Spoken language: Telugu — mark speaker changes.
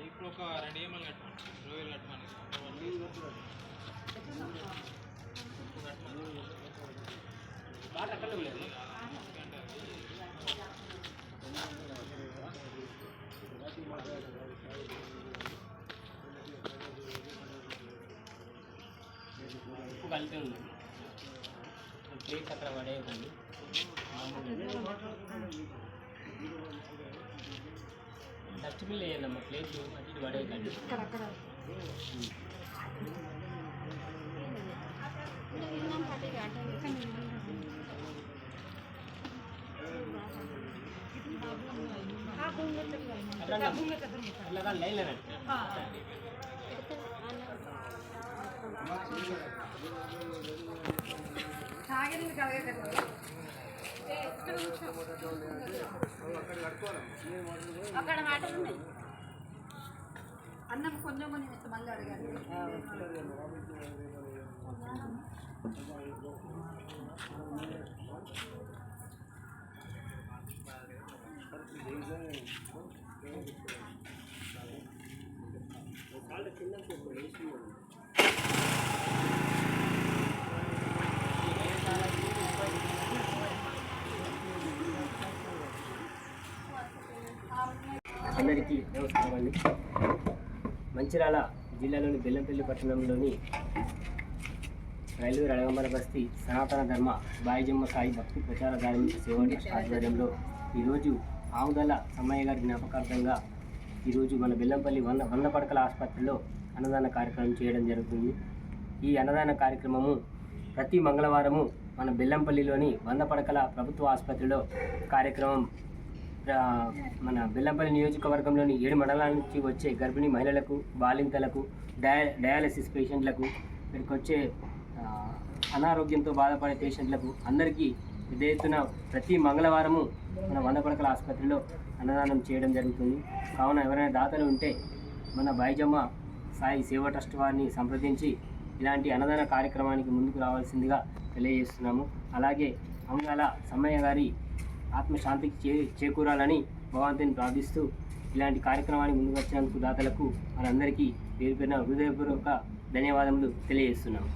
Speaker 1: ఇప్పుడు ఒక రెండు ఏమలు కట్టమని రోజులు కట్టమని
Speaker 2: కలిపి ఉంది ప్లేట్ అక్కడ పడేయకండి డస్ట్బిన్ వేయండి అమ్మ ప్లేట్ అటు ఇటు పడేయకండి అట్లా లైన్ లేనండి
Speaker 3: అక్కడ వాటర్ ఉన్నాయి అన్నం కొంచెం కొంచెం ఇస్తే మళ్ళీ అడగాలి
Speaker 2: అందరికీ నమస్కారం అండి. మంచిర్యాల జిల్లాలోని బెల్లంపల్లి పట్టణంలోని రైల్వే రడగంబల బస్తీ సనాతన ధర్మ బాయిజమ్మ సాయి భక్తి ప్రచార ధార్మిక సేవా ట్రస్ట్ ఆధ్వర్యంలో ఈరోజు ఆవుదల సమ్మయ్య గారి జ్ఞాపకార్థంగా ఈరోజు మన బెల్లంపల్లి వంద వంద పడకల ఆసుపత్రిలో అన్నదాన కార్యక్రమం చేయడం జరుగుతుంది. ఈ అన్నదాన కార్యక్రమము ప్రతి మంగళవారము మన బెల్లంపల్లిలోని వంద పడకల ప్రభుత్వ ఆసుపత్రిలో కార్యక్రమం మన బెల్లంపల్లి నియోజకవర్గంలోని ఏడు మండలాల నుంచి వచ్చే గర్భిణీ మహిళలకు బాలింతలకు డయా డయాలసిస్ పేషెంట్లకు ఇక్కడికి వచ్చే అనారోగ్యంతో బాధపడే పేషెంట్లకు అందరికీ పెద్ద ఎత్తున ప్రతి మంగళవారము మన వంద పడకల ఆసుపత్రిలో అన్నదానం చేయడం జరుగుతుంది. కావున ఎవరైనా దాతలు ఉంటే మన బైజమ్మ సాయి సేవా ట్రస్ట్ వారిని సంప్రదించి ఇలాంటి అన్నదాన కార్యక్రమానికి ముందుకు రావాల్సిందిగా తెలియజేస్తున్నాము. అలాగే అంగాల సమ్మయ్య గారి ఆత్మశాంతికి చే చేకూరాలని భగవంతుని ప్రార్థిస్తూ ఇలాంటి కార్యక్రమానికి ముందుకు వచ్చినందుకు దాతలకు మనందరికీ పేరు పేరున హృదయపూర్వక ధన్యవాదములు తెలియజేస్తున్నాము